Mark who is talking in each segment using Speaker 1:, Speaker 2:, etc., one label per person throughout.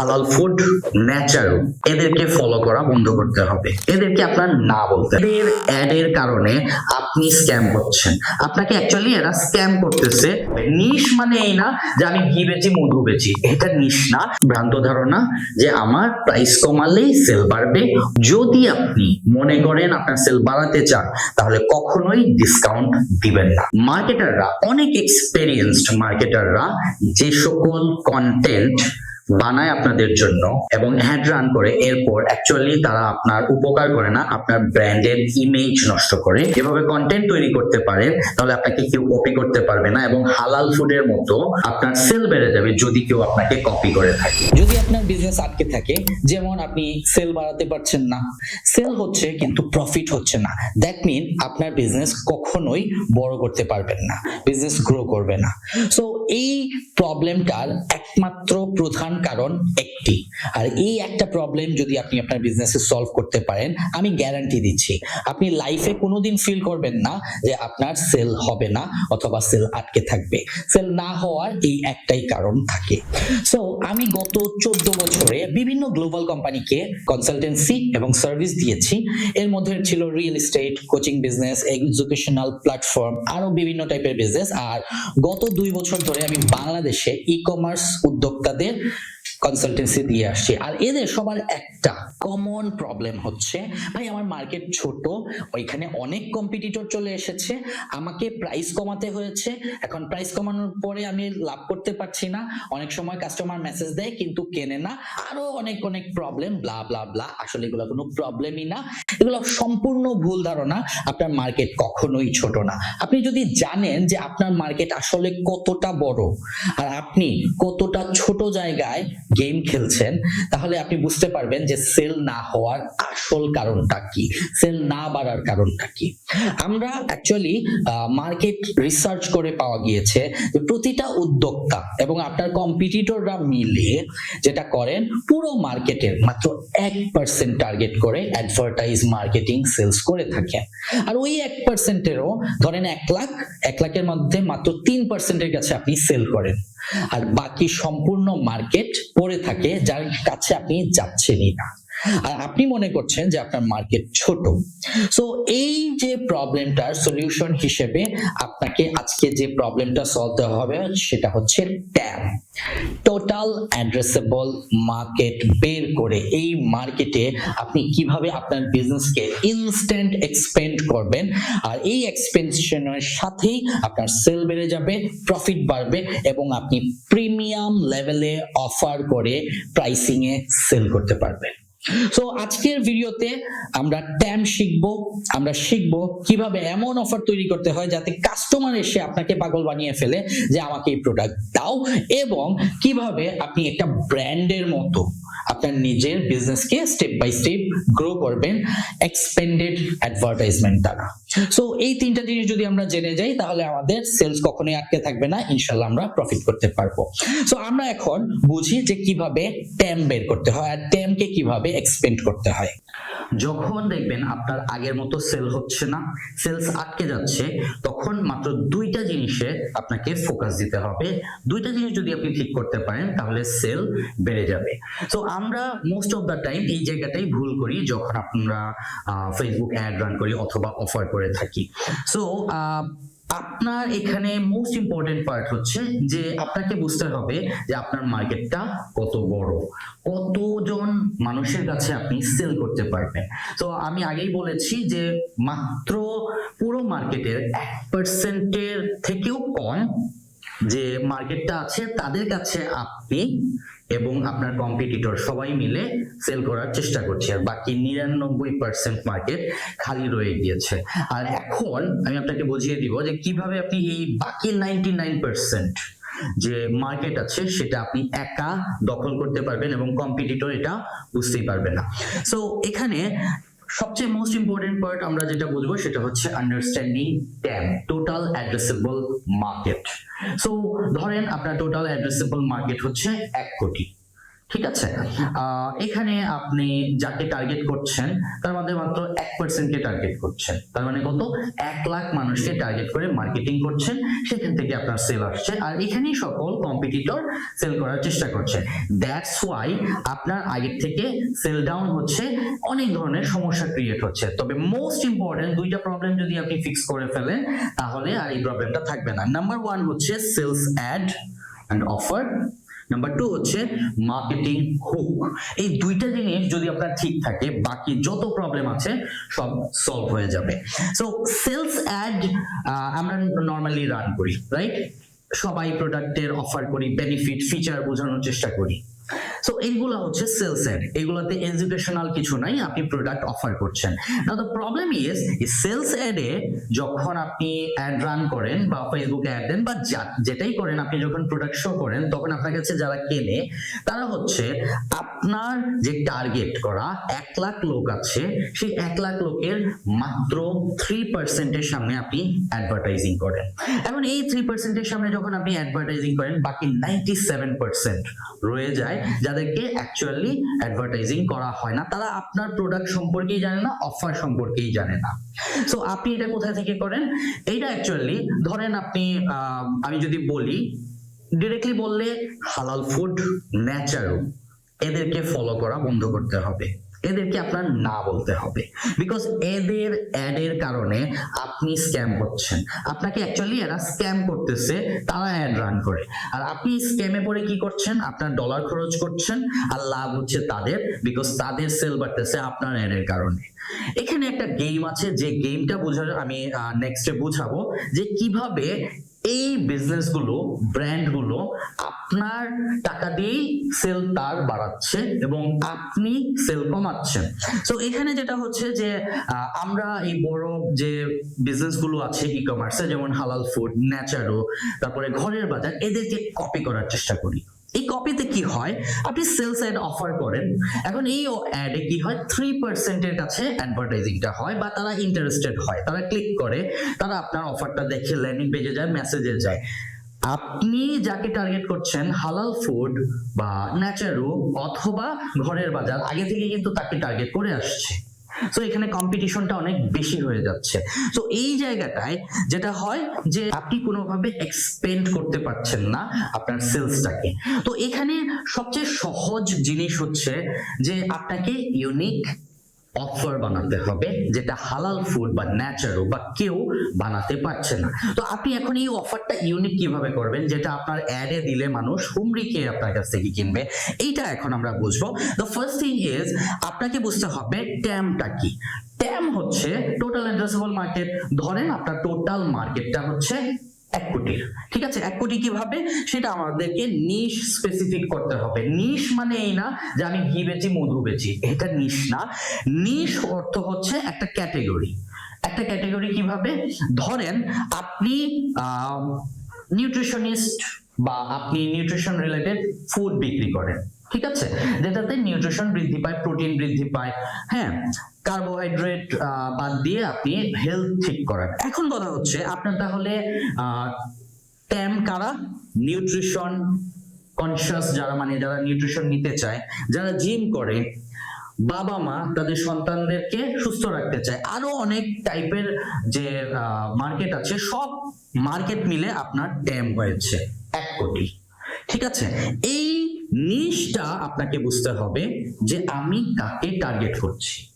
Speaker 1: হালাল food natural এদেরকে follow করা বন্ধ করতে হবে। এদেরকে আপনার না বলতে। এদের অ্যাডের কারণে আপনি স্ক্যাম করছেন। আপনাকে অ্যাকচুয়ালি এরা স্ক্যাম করতেছে। নিশ মানে এই না যে আমি ঘি বেচি, মধু বেচি। এটা নিশ না। ভ্রান্ত ধারণা যে আমার প্রাইস কমালেই সেল বাড়বে। যদি আপনি মনে করেন আপনার সেল বাড়াতে চান, তাহলে কখনোই ডিসকাউন্ট দিবেন না। মার্কেটাররা অনেক এক্সপেরিয়েন্সড মার্কেটাররা যে সকল কন্টেন্ট বানায় আপনাদের জন্য এবং হ্যাড রান করে, এরপর অ্যাকচুয়ালি তারা আপনার উপকার করে না, আপনার ব্র্যান্ডের ইমেজ নষ্ট করে। এভাবে কন্টেন্ট তৈরি করতে পারেন তাহলে আপনাকে কেউ কপি করতে পারবে না এবং হালাল ফুডের মতো আপনার সেল বেড়ে যাবে যদি কেউ আপনাকে কপি করে থাকে।
Speaker 2: যদি আপনার বিজনেস আটকে থাকে, যেমন আপনি সেল বাড়াতে পারছেন না সেল হচ্ছে কিন্তু প্রফিট হচ্ছে না। দ্যাট মিন আপনার বিজনেস কখনোই বড় করতে পারবেন না বিজনেস গ্রো করবে না। সো এই প্রবলেমটার একমাত্র প্রধান কারণ একটি। আর এই একটা প্রবলেম যদি আপনি আপনার বিজনেসে সলভ করতে পারেন, আমি গ্যারান্টি দিচ্ছি, আপনি লাইফে কোনোদিন ফিল করবেন না যে আপনার সেল হবে না অথবা সেল আটকে থাকবে। সেল না হওয়ার এই একটাই কারণ থাকে। সো আমি গত চোদ্দ বছরে বিভিন্ন গ্লোবাল কোম্পানিকে কনসালটেন্সি এবং সার্ভিস দিয়েছি। এর মধ্যে ছিল real estate coaching business educational platform আরও বিভিন্ন টাইপের বিজনেস আর গত দুই বছর ধরে আমি বাংলাদেশে ই কমার্স উদ্যোক্তাদের কনসালটেন্সি দিয়ে আসছি। আর এদের সবার একটা কমন প্রবলেম হচ্ছে, ভাই, আমার মার্কেট ছোট, ওইখানে অনেক কম্পিটিটর চলে এসেছে, আমাকে প্রাইস কমাতে হয়েছে, এখন প্রাইস কমানোর পরে আমি লাভ করতে পারছি না, অনেক সময় কাস্টমার মেসেজ দেয়, কিন্তু কেনে না, আরও অনেক অনেক প্রবলেম ব্লা ব্লা ব্লা আসলে এগুলো কোনো প্রবলেমই না, এগুলো সম্পূর্ণ ভুল ধারণা, আপনার মার্কেট কখনোই ছোট না। আপনি যদি জানেন যে আপনার মার্কেট আসলে কতটা বড়, আর আপনি কতটা ছোট জায়গায় গেম খেলছেন, তাহলে আপনি বুঝতে পারবেন যে সেল না হওয়ার আসল কারণটা কি? সেল না বাড়ার কারণটা কি? আমরা অ্যাকচুয়ালি মার্কেট রিসার্চ করে পাওয়া গিয়েছে প্রতিটা উদ্যোক্তা এবং আপনার কম্পিটিটররা মিলে যেটা করেন, পুরো মার্কেটের মাত্র এক পার্সেন্ট টার্গেট করে অ্যাডভার্টাইজ মার্কেটিং সেলস করে থাকেন। আর ওই এক পার্সেন্টেরও ধরেন এক লাখ, এক লাখের মধ্যে মাত্র তিন পার্সেন্টের কাছে আপনি সেল করেন। আর বাকি সম্পূর্ণ মার্কেট পড়ে থাকে যার কাছে আপনি যাচ্ছেনই না। আর আপনি মনে করছেন যে আপনার মার্কেট ছোট। সো এই যে প্রবলেমটার সলিউশন হিসেবে আপনাকে আজকে যে প্রবলেমটা সলভ হবে সেটা হচ্ছে ট্যাম টোটাল অ্যাড্রেসেবল মার্কেট বের করে এই মার্কেটে আপনি কীভাবে আপনার বিজনেসকে ইনস্ট্যান্ট এক্সপেন্ড করবেন আর এই এক্সপেনশনের সাথেই আপনার সেল বেড়ে যাবে প্রফিট বাড়বে এবং আপনি প্রিমিয়াম লেভেলে অফার করে প্রাইসিং এ সেল করতে পারবেন। সো আজকের ভিডিওতে আমরা ট্যাম শিখব, আমরা শিখব কীভাবে এমন অফার তৈরি করতে হয় যাতে কাস্টমার এসে আপনাকে পাগল বানিয়ে ফেলে যে আমাকে এই প্রোডাক্ট দাও এবং কীভাবে আপনি একটা ব্র্যান্ডের মতো আপনার নিজের বিজনেসকে স্টেপ বাই স্টেপ গ্রো করবেন এক্সপেন্ডেড অ্যাডভার্টাইজমেন্ট দ্বারা। সো এই তিনটা জিনিস যদি আমরা জেনে যাই, তাহলে আমাদের সেলস কখনোই আটকে থাকবে না, ইনশাল্লাহ আমরা প্রফিট করতে পারব। সো আমরা এখন বুঝি যে কীভাবে ট্যাম বের করতে হয় আর ট্যামকে কীভাবে এক্সপেন্ড করতে হয়।
Speaker 1: যখন দেখবেন আপনার আগের মতো সেল হচ্ছে না, সেলস আটকে যাচ্ছে, তখন মাত্র দুইটা জিনিসে আপনাকে ফোকাস দিতে হবে। দুইটা জিনিস যদি আপনি ঠিক করতে পারেন, তাহলে সেল বেড়ে যাবে। তো আমরা মোস্ট অফ দ্য টাইম এই জায়গাটাই ভুল করি যখন আমরা ফেসবুক অ্যাড রান করি অথবা অফার করে থাকি। সো আপনার এখানে মোস্ট ইম্পর্টেন্ট পার্ট হচ্ছে যে আপনাকে বুঝতে হবে যে আপনার মার্কেটটা কত বড় কতজন মানুষের কাছে আপনি সেল করতে পারবেন। তো আমি আগেই বলেছি যে মাত্র পুরো মার্কেটের এক পার্সেন্টের থেকেও কম যে মার্কেটটা আছে তাদের কাছে আপনি এবং আপনার কম্পিটিটর সবাই মিলে সেল করার চেষ্টা করছে। আর বাকি নিরানব্বই পার্সেন্ট মার্কেট খালি রয়ে গিয়েছে। আর এখন আমি আপনাকে বুঝিয়ে দিব যে কীভাবে আপনি এই বাকি নাইনটি নাইন পার্সেন্ট যে মার্কেট আছে সেটা আপনি একা দখল করতে পারবেন এবং কম্পিটিটর এটা বুঝতেই পারবে না। সো এখানে সবচেয়ে মোস্ট ইম্পর্টেন্ট পয়েন্ট আমরা যেটা বুঝব সেটা হচ্ছে understanding TAM total addressable market so ধরেন আপনার টোটাল অ্যাড্রেসেবল মার্কেট হচ্ছে এক কোটি। ঠিক আছে? এখানে আপনি যাকে টার্গেট করছেন, তার মধ্যে মাত্র এক পার্সেন্টকে টার্গেট করছেন। তার মানে কত? এক লাখ মানুষকে টার্গেট করে মার্কেটিং করছেন, সেখান থেকে আপনার সেল আসছে। আর এখানেই সকল কম্পিটিটর সেল করার চেষ্টা করছে। দ্যাটস ওয়াই আপনার আগের থেকে সেল ডাউন হচ্ছে, অনেক ধরনের সমস্যা ক্রিয়েট হচ্ছে। তবে মোস্ট ইম্পর্টেন্ট দুইটা প্রবলেম যদি আপনি ফিক্স করে ফেলেন, তাহলে আর এই প্রবলেমটা থাকবে না। নাম্বার ওয়ান হচ্ছে sales ad and offer number two হচ্ছে মার্কেটিং হুক এই দুইটা জিনিস যদি আপনার ঠিক থাকে, বাকি যত প্রবলেম আছে, সব সলভ হয়ে যাবে। সো সেলস অ্যাড আমরা নর্মালি রান করি রাইট সবাই প্রোডাক্টের অফার করি বেনিফিট ফিচার বোঝানোর চেষ্টা করি। সো এইগুলো হচ্ছে সেলস অ্যাড এগুলোতে এডুকেশনাল কিছু নাই, আপনি প্রোডাক্ট অফার করছেন। না দ্য প্রবলেম ইজ সেলস অ্যাডে যখন আপনি অ্যাড রান করেন বা ফেসবুকে অ্যাড দেন বা যেটাই করেন, আপনি যখন প্রোডাক্ট শো করেন, তখন আপনার কাছে যারা কেনে, তারা হচ্ছে আপনার যে টার্গেট করা এক লাখ লোক আছে, সেই এক লাখ লোকের মাত্র থ্রি পার্সেন্টের সামনে আপনি অ্যাডভার্টাইজিং করেন। এখন এই থ্রি পার্সেন্টের সামনে যখন আপনি অ্যাডভার্টাইজিং করেন, বাকি নাইনটি সেভেন পার্সেন্ট রয়ে যায় যাদেরকে অ্যাকচুয়ালি অ্যাডভার্টাইজিং করা হয় না, তারা আপনার প্রোডাক্ট সম্পর্কেই জানে না অফার সম্পর্কেই জানে না। সো আপনি এটা কোথা থেকে করেন? এইটা অ্যাকচুয়ালি ধরেন আপনি আমি যদি বলি ডিরেক্টলি বললে হালাল ফুড ন্যাচারো এদেরকে ফলো করা বন্ধ করতে হবে। এদেরকে আপনার না বলতে হবে। বিকজ এদের অ্যাডের কারণে আপনি স্ক্যাম করছেন। আপনাকে অ্যাকচুয়ালি এরা স্ক্যাম করতেছে, তারা অ্যাড রান করে। আর আপনি স্ক্যামে পড়ে কি করছেন? আপনার ডলার খরচ করছেন, আর লাভ হচ্ছে তাদের বিকজ তাদের সেল বাড়তেছে আপনার অ্যাডের কারণে। এখানে একটা গেম আছে, যে গেমটা বোঝার, আমি নেক্সটে বুঝাবো যে কীভাবে এই বিজনেসগুলো ব্র্যান্ডগুলো আপনার টাকা দিয়েই সেল তার বাড়াচ্ছে এবং আপনি সেল কমাচ্ছেন। তো এখানে যেটা হচ্ছে যে আমরা এই বড় যে বিজনেসগুলো আছে ই কমার্সে যেমন হালাল ফুড ন্যাচারো, তারপরে ঘরের বাজার, এদেরকে কপি করার চেষ্টা করি। এই কপিতে কি হয়? আপনি সেলস অ্যাড অফার করেন, এখন এই অ্যাডে কি হয়? থ্রি পার্সেন্টের কাছে অ্যাডভার্টাইজিংটা হয় বা তারা ইন্টারেস্টেড হয়। তারা ক্লিক করে, তারা আপনার অফারটা দেখে ল্যান্ডিং পেজে যায় মেসেজে যায়। আপনি যাকে টার্গেট করছেন হালাল ফুড বা ন্যাচারো অথবা ঘরের বাজার, আগে থেকে কিন্তু তাকে টার্গেট করে আসছে। সো এখানে কম্পিটিশনটা অনেক বেশি হয়ে যাচ্ছে। তো এই জায়গাটায় যেটা হয় যে, আপনি কোনোভাবে এক্সপেন্ড করতে পারছেন না আপনার সেলসটাকে তো এখানে সবচেয়ে সহজ জিনিস হচ্ছে যে, আপনাকে ইউনিক অফার বানাতে হবে, যেটা হালাল ফুড বা ন্যাচারো বা কেউ বানাতে পারছে না। তো আপনি এখন এই অফারটা ইউনিক কীভাবে করবেন, যেটা আপনার অ্যাডে দিলে মানুষ খেয়ে আপনার কাছ থেকে কিনবে, এইটা এখন আমরা বুঝব। দ্য ফার্স্ট থিং ইজ আপনাকে বুঝতে হবে ট্যামটা কি। ট্যাম হচ্ছে টোটাল অ্যাড্রেসেবল মার্কেট ধরেন আপনার টোটাল মার্কেটটা হচ্ছে এক কোটির ঠিক আছে? এক কোটি কীভাবে? সেটা আমাদেরকে নিশ স্পেসিফিক করতে হবে। নিশ মানে এই না যে আমি ঘি বেচি, মধু বেচি। এটা নিশ না। নিশ অর্থ হচ্ছে একটা ক্যাটেগরি একটা ক্যাটেগরি কীভাবে? ধরেন আপনি নিউট্রিশনিস্ট বা আপনি নিউট্রিশন রিলেটেড ফুড বিক্রি করেন। ঠিক আছে? যেটাতে নিউট্রিশন বৃদ্ধি পায় প্রোটিন বৃদ্ধি পায়। হ্যাঁ কার্বোহাইড্রেট বাদ দিয়ে আপনি হেলথ ঠিক করেন। এখন কথা হচ্ছে, আপনার তাহলে ট্যাম কারা? নিউট্রিশন কনসিয়াস যারা মানে যারা নিউট্রিশন নিতে চায়, যারা জিম করে, বাবা মা তাদের সন্তানদেরকে সুস্থ রাখতে চায়। আরও অনেক টাইপের যে মার্কেট আছে, সব মার্কেট মিলে আপনার ট্যাম হয়েছে, এক কোটি। ঠিক আছে? এই নিশটা আপনাকে বুঝতে হবে যে আমি কাকে টার্গেট করছি।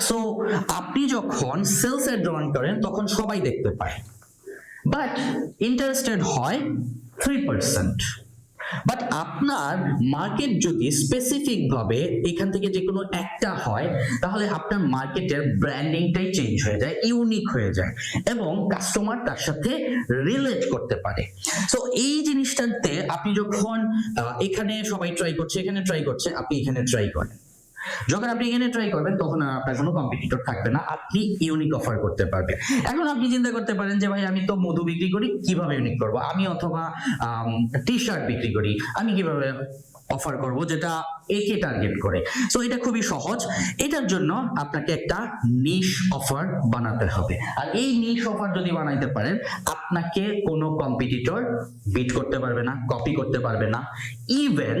Speaker 1: সো আপনি যখন সেলস এর ড্রয়িং করেন, তখন সবাই দেখতে পায়। বাট ইন্টারেস্টেড হয় থ্রি পার্সেন্ট বাট আপনার মার্কেট যদি স্পেসিফিক ভাবে এখান থেকে যে কোনো একটা হয়, তাহলে আপনার মার্কেটের ব্র্যান্ডিংটাই চেঞ্জ হয়ে যায় ইউনিক হয়ে যায় এবং কাস্টমার তার সাথে রিলেট করতে পারে। সো এই জিনিসটাতে আপনি যখন এখানে সবাই ট্রাই করছে, এখানে ট্রাই করছে, আপনি এখানে ট্রাই করেন। যখন আপনি এখানে ট্রাই করবেন, তখন আর আপনার কোনো কম্পিটিটর থাকবে না, আপনি ইউনিক অফার করতে পারবেন। এখন আপনি চিন্তা করতে পারেন যে, ভাই, আমি তো মধু বিক্রি করি, কীভাবে ইউনিক করব? আমি অথবা টি শার্ট বিক্রি করি, আমি কীভাবে অফার করব যেটা একে টার্গেট করে? সো এটা খুবই সহজ। এটার জন্য আপনাকে একটা নিশ অফার বানাতে হবে। আর এই নিশ অফার যদি বানাইতে পারেন, আপনাকে কোনো কম্পিটিটর বিট করতে পারবে না কপি করতে পারবে না। ইভেন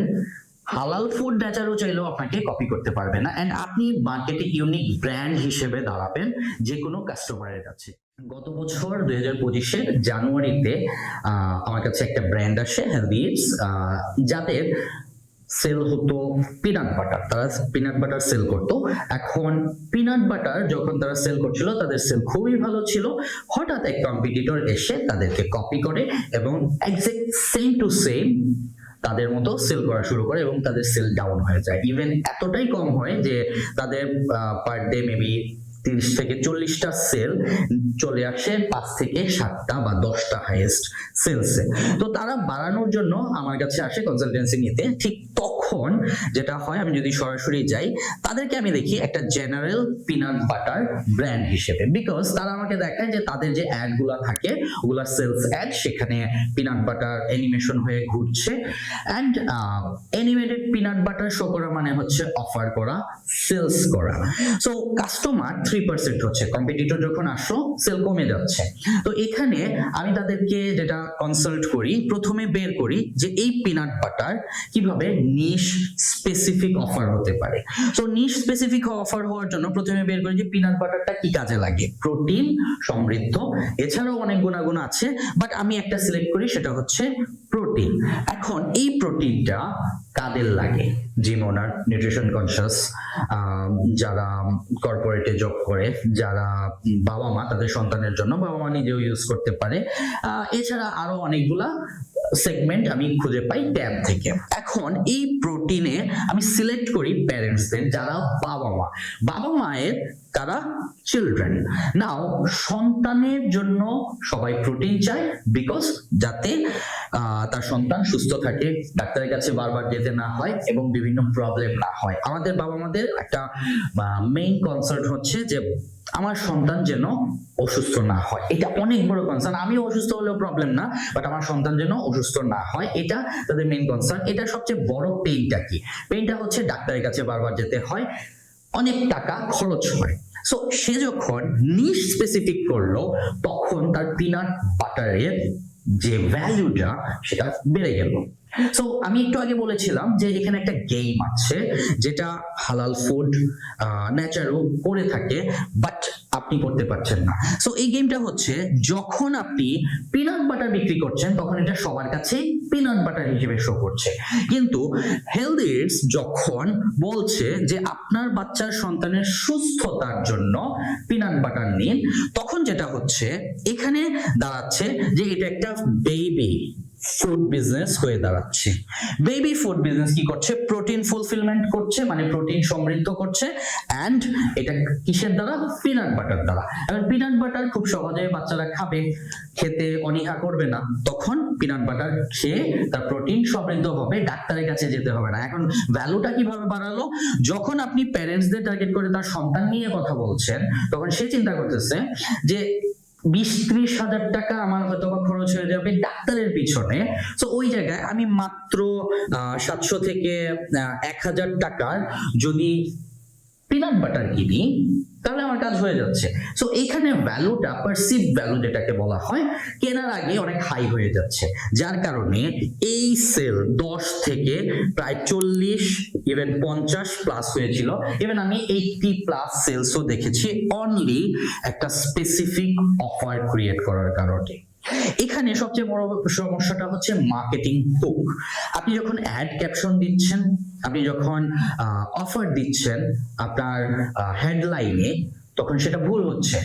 Speaker 1: হালাল ফুড নেচারও চাইলেও আপনাকে কপি করতে পারবে না। এন্ড আপনি মার্কেটে ইউনিক ব্র্যান্ড হিসেবে দাঁড়াবেন যে কোনো কাস্টমারের কাছে। গত বছর দুই হাজার পঁচিশের জানুয়ারিতে আমার কাছে একটা ব্র্যান্ড আসে হেলদি যাদের সেল হতো পিনাট বাটার তারা পিনাট বাটার সেল করতো। এখন পিনাট বাটার যখন তারা সেল করছিল, তাদের সেল খুবই ভালো ছিল। হঠাৎ এক কম্পিটিটর এসে তাদেরকে কপি করে এবং এক্সাক্ট সেম টু সেম তাদের মতো সেল করা শুরু করে এবং তাদের সেল ডাউন হয়ে যায়। ইভেন এতটাই কম হয় যে তাদের পার ডে মেবি তিরিশ থেকে চল্লিশটা সেল চলে আসে পাঁচ থেকে সাতটা বা দশটা হাইয়েস্ট সেলসে তো তারা বাড়ানোর জন্য আমার কাছে আসে কনসালটেন্সি নিতে। ঠিক তখন যেটা হয়, আমি যদি সরাসরি যাই, তাদেরকে আমি দেখি একটা জেনারেল পিনাট বাটার ব্র্যান্ড হিসেবে। বিকজ তারা আমাকে দেখায় যে তাদের যে অ্যাডগুলা থাকে, ওগুলা সেলস অ্যাড সেখানে পিনাট বাটার অ্যানিমেশন হয়ে ঘুরছে। And animated peanut butter show করা মানে হচ্ছে অফার করা সেলস করা। সো কাস্টমার থ্রি পার্সেন্ট হচ্ছে। কম্পিটিটর যখন আসো সেল কমে যাচ্ছে। তো এখানে আমি তাদেরকে যেটা কনসাল্ট করি, প্রথমে বের করি যে এই পিনাট বাটার কীভাবে নিশ স্পেসিফিক অফার হতে পারে। সো নিশ স্পেসিফিক অফার হওয়ার জন্য প্রথমে বের করি যে পিনাট বাটারটা কি কাজে লাগে? প্রোটিন সমৃদ্ধ। এছাড়াও অনেক গুণাগুণ আছে বাট আমি একটা সিলেক্ট করি, সেটা হচ্ছে প্রোটিন এখন এই প্রোটিনটা কাদের লাগে? জিম ওনার নিউট্রিশন কনসিয়াস যারা কর্পোরেটে জব করে, যারা বাবা মা তাদের সন্তানের জন্য বাবা মা নিজেও ইউজ করতে পারে। এছাড়া আরও অনেকগুলা সেগমেন্ট আমি খুঁজে পাই ট্যাব থেকে। এখন এই প্রোটিনে আমি সিলেক্ট করি প্যারেন্টসদের যারা বাবা মা। বাবা মায়ের, তারা চিলড্রেন নাও সন্তানের জন্য সবাই প্রোটিন চায় বিকজ যাতে তার সন্তান সুস্থ থাকে, ডাক্তারের কাছে বারবার যেতে না হয় এবং বিভিন্ন প্রবলেম না হয়। আমাদের বাবা মাদের একটা মেইন কনসার্ন হচ্ছে যে আমার সন্তান যেন অসুস্থ না হয়। এটা অনেক বড় কনসার্ন আমি অসুস্থ হলেও প্রবলেম না বাট আমার সন্তান যেন অসুস্থ না হয়, এটা তাদের মেইন কনসার্ন এটা সবচেয়ে বড় পেইনটা কি? পেইনটা হচ্ছে ডাক্তারের কাছে বারবার যেতে হয়, অনেক টাকা খরচ হয়। সো সে যখন নিশ স্পেসিফিক করল, তখন তার পিনাট বাটারের যে ভ্যালুটা সেটা বেড়ে গেল। সো আমি একটু আগে বলেছিলাম যে এখানে একটা গেম আছে, যেটা হালাল ফুড ন্যাচারও করে থাকে বাট আপনি করতে পারছেন না। সো এই গেমটা হচ্ছে, যখন আপনি পিনাট বাটার বিক্রি করছেন, তখন এটা সবার কাছে পিনাট বাটার হিসেবে শো করছে। কিন্তু হেলদিস যখন বলছে যে আপনার বাচ্চার সন্তানের সুস্থতার জন্য পিনাট বাটার নিন, তখন যেটা হচ্ছে, এখানে দাঁড়াচ্ছে যে এটা একটা বেবি ফুড বিজনেস হয়ে দাঁড়াচ্ছে। বেবি ফুড বিজনেস কি করছে? প্রোটিন ফুলফিলমেন্ট করছে মানে প্রোটিন সমৃদ্ধ করছে অ্যান্ড এটা কিসের দ্বারা? পিনাট বাটার দ্বারা। এবার পিনাট বাটার খুব সহজে বাচ্চারা খাবে, খেতে অনীহা করবে না। তখন পিনাট বাটার খেয়ে তার প্রোটিন সমৃদ্ধ হবে, ডাক্তারের কাছে যেতে হবে না। এখন ভ্যালুটা কীভাবে বাড়ালো? যখন আপনি প্যারেন্টসদের টার্গেট করে তার সন্তান নিয়ে কথা বলছেন, তখন সে চিন্তা করতেছে যে বিশ ত্রিশ হাজার টাকা আমার হয়তো খরচ হয়ে যাবে ডাক্তারের পিছনে। তো ওই জায়গায় আমি মাত্র সাতশো থেকে এক হাজার টাকার যদি পিনাট বাটার কিনি তাহলে আমার কাজ হয়ে যাচ্ছে। সো এখানে ভ্যালুটা পারসিভ ভ্যালু যেটাকে বলা হয়, কেনার আগে অনেক হাই হয়ে যাচ্ছে। যার কারণে এই সেল দশ থেকে প্রায় চল্লিশ ইভেন পঞ্চাশ প্লাস হয়েছিল। ইভেন আমি এইটি প্লাস সেলসও দেখেছি অনলি একটা স্পেসিফিক অফার ক্রিয়েট করার কারণে। এখানে সবচেয়ে বড় সমস্যাটা হচ্ছে মার্কেটিং হুক আপনি যখন অ্যাড ক্যাপশন দিচ্ছেন, আপনি যখন অফার দিচ্ছেন আপনার হেডলাইনে তখন সেটা ভুল হচ্ছে।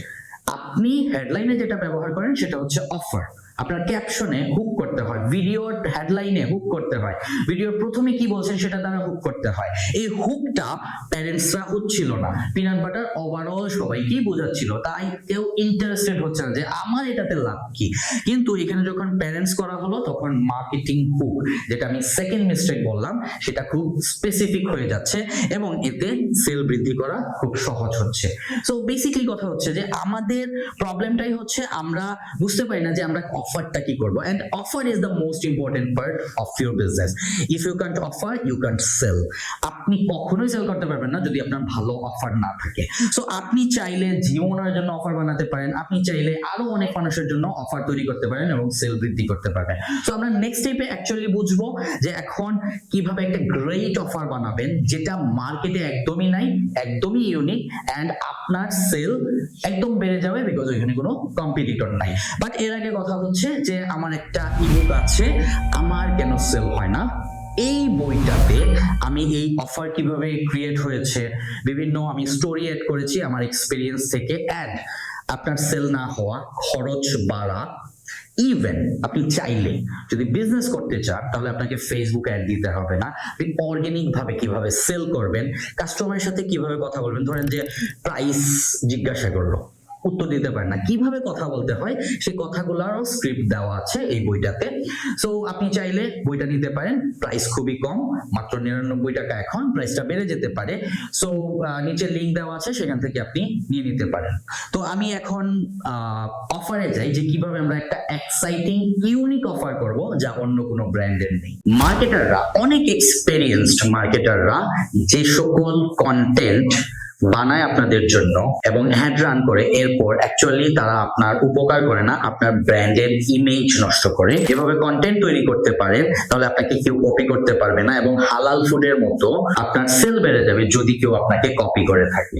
Speaker 1: আপনি হেডলাইনে যেটা ব্যবহার করেন সেটা হচ্ছে অফার আপনার ক্যাপশনে হুক করতে হয় ভিডিওর হেডলাইনে হুক করতে হয়। ভিডিওর প্রথমে কি বলছেন সেটা দ্বারা হুক করতে হয়। এই হুকটা প্যারেন্টসরা হচ্ছিল না। পিনাট বাটার ওভারঅল সবাইকেই বোঝাচ্ছিল। তাই কেউ ইন্টারেস্টেড হচ্ছে না যে আমার এটাতে লাভ কি। কিন্তু এখানে যখন প্যারেন্টস করা হলো, তখন মার্কেটিং হুক যেটা আমি সেকেন্ড মিস্টেক বললাম, সেটা খুব স্পেসিফিক হয়ে যাচ্ছে এবং এতে সেল বৃদ্ধি করা খুব সহজ হচ্ছে। সো বেসিক্যালি কথা হচ্ছে যে আমাদের প্রবলেমটাই হচ্ছে আমরা বুঝতে পারি না যে আমরা অফারটা কি করব? And offer is the most important part of your business if you can't offer you can't sell আপনি কখনোই সেল করতে পারবেন না যদি আপনার ভালো অফার না থাকে। সো আপনি চাইলে জীবনের জন্য অফার বানাতে পারেন। আপনি চাইলে আরও অনেক মানুষের জন্য অফার তৈরি করতে পারেন এবং সেল বৃদ্ধি করতে পারবেন। সো আমরা নেক্সট স্টেপে অ্যাকচুয়ালি বুঝব যে এখন কীভাবে একটা গ্রেট অফার বানাবেন, যেটা মার্কেটে একদমই নাই, একদমই ইউনিক অ্যান্ড আপনার সেল একদম বেড়ে যাবে বিকজ ওইখানে কোনো কম্পিটিটর নাই। বাট এর আগে কথা হচ্ছে যে, আমার একটা ইবুক আছে, আমার কেন সেল হয় না? এই বইটাতে আমি এই অফার কীভাবে ক্রিয়েট হয়েছে, বিভিন্ন আমি স্টোরি অ্যাড করেছি আমার এক্সপিরিয়েন্স থেকে। অ্যাড আপনার সেল না হওয়া, খরচ বাড়া ইভেন আপনি চাইলে যদি বিজনেস করতে চান, তাহলে আপনাকে ফেসবুক অ্যাড দিতে হবে না। আপনি অর্গানিক ভাবে কীভাবে সেল করবেন কাস্টমারের সাথে কীভাবে কথা বলবেন? ধরেন যে প্রাইস জিজ্ঞাসা করল। উত্তর দিতে পারেন না। কীভাবে কথা বলতে হয়, সেই কথাগুলোরও স্ক্রিপ্ট দেওয়া আছে এই বইটাতে। সো আপনি চাইলে বইটা নিতে পারেন প্রাইস খুবই কম, মাত্র নিরানব্বই টাকা এখন প্রাইসটা বেড়ে যেতে পারে। সো নিচে লিঙ্ক দেওয়া আছে, সেখান থেকে আপনি নিয়ে নিতে পারেন। তো আমি এখন অফারে যাই যে কীভাবে আমরা একটা এক্সাইটিং ইউনিক অফার করব যা অন্য কোনো ব্র্যান্ডের নেই। মার্কেটাররা অনেক এক্সপেরিয়েন্সড মার্কেটাররা যে সকল কন্টেন্ট বানায় আপনাদের জন্য এবং অ্যাড রান করে, এরপর অ্যাকচুয়ালি তারা আপনার উপকার করে না, আপনার ব্র্যান্ডের ইমেজ নষ্ট করে। এভাবে কন্টেন্ট তৈরি করতে পারেন তাহলে আপনাকে কেউ কপি করতে পারবে না এবং হালাল ফুডের মতো আপনার সেল বেড়ে যাবে যদি কেউ আপনাকে কপি করে থাকে।